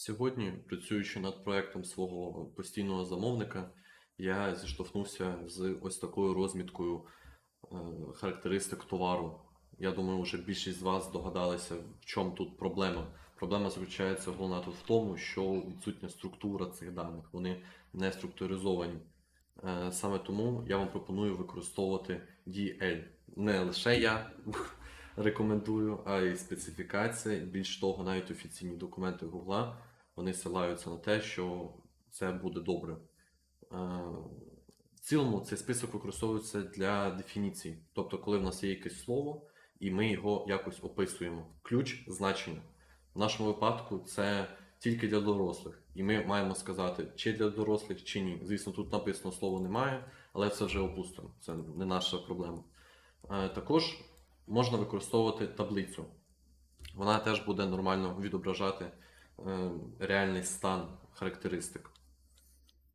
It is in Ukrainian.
Сьогодні, працюючи над проектом свого постійного замовника, я зіштовхнувся з ось такою розміткою е, характеристик товару. Я думаю, вже більшість з вас здогадалися, в чому тут проблема. Проблема заключається головна тут в тому, що відсутня структура цих даних, вони не структуризовані. Е, Саме тому я вам пропоную використовувати DL. Не лише я рекомендую, а й специфікація. Більш того, навіть офіційні документи Google вони силаються на те, що це буде добре. Е, В цілому цей список використовується для дефініцій. Тобто, коли в нас є якесь слово, і ми його якось описуємо. Ключ значення. В нашому випадку це тільки для дорослих. І ми маємо сказати, чи для дорослих, чи ні. Звісно, тут написано слово немає, але це вже опустимо. Це не наша проблема. Е, Також можна використовувати таблицю. Вона теж буде нормально відображати е, реальний стан характеристик.